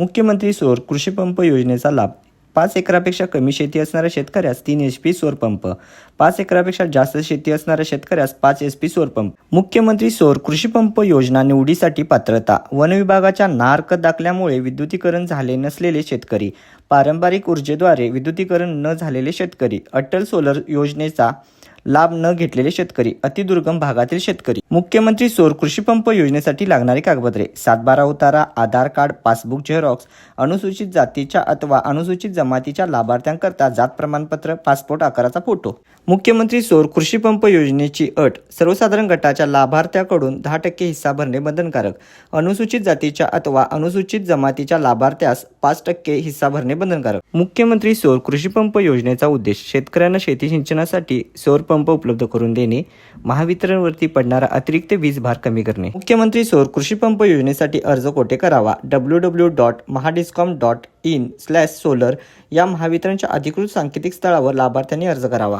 मुख्यमंत्री सौर कृषीपंप योजनेचा लाभ. पाच एकरापेक्षा कमी शेती असणाऱ्या शेतकऱ्यास तीन एच पी सौर पंप. पाच एकरापेक्षा जास्त शेती असणाऱ्या शेतकऱ्यास पाच एच पी सौर पंप. मुख्यमंत्री सौर कृषीपंप योजना निवडीसाठी पात्रता. वन विभागाच्या नार्क दाखल्यामुळे विद्युतीकरण झाले नसलेले शेतकरी. पारंपरिक ऊर्जेद्वारे विद्युतीकरण न झालेले शेतकरी. अटल सोलर योजनेचा लाभ न घेतलेले शेतकरी अतिदुर्गम भागातील शेतकरी. मुख्यमंत्री सौर कृषी पंप योजनेसाठी लागणारी कागदपत्रे सातबारा उतारा आधार कार्ड पासबुक झेरॉक्स अनुसूचित जातीच्या अथवा अनुसूचित जमातीच्या लाभार्थ्यांकरता जात प्रमाणपत्र पासपोर्ट आकाराचा फोटो. मुख्यमंत्री सौर कृषी पंप योजनेची अट सर्वसाधारण गटाच्या लाभार्थ्याकडून दहा टक्के हिस्सा भरणे बंधनकारक. अनुसूचित जातीच्या अथवा अनुसूचित जमातीच्या लाभार्थ्यास पाच टक्के हिस्सा भरणे बंधनकारक. मुख्यमंत्री सौर कृषी पंप योजनेचा उद्देश शेतकऱ्यांना शेती सिंचनासाठी सौर पंप उपलब्ध करून देणे महावितरणवरती पडणारा अतिरिक्त वीज भार कमी करणे. मुख्यमंत्री सौर कृषी पंप योजनेसाठी अर्ज कोठे करावा? W W dot Mahadiscom dot in slash solar या महावितरणच्या अधिकृत सांकेतिक स्थळावर लाभार्थ्यांनी अर्ज करावा.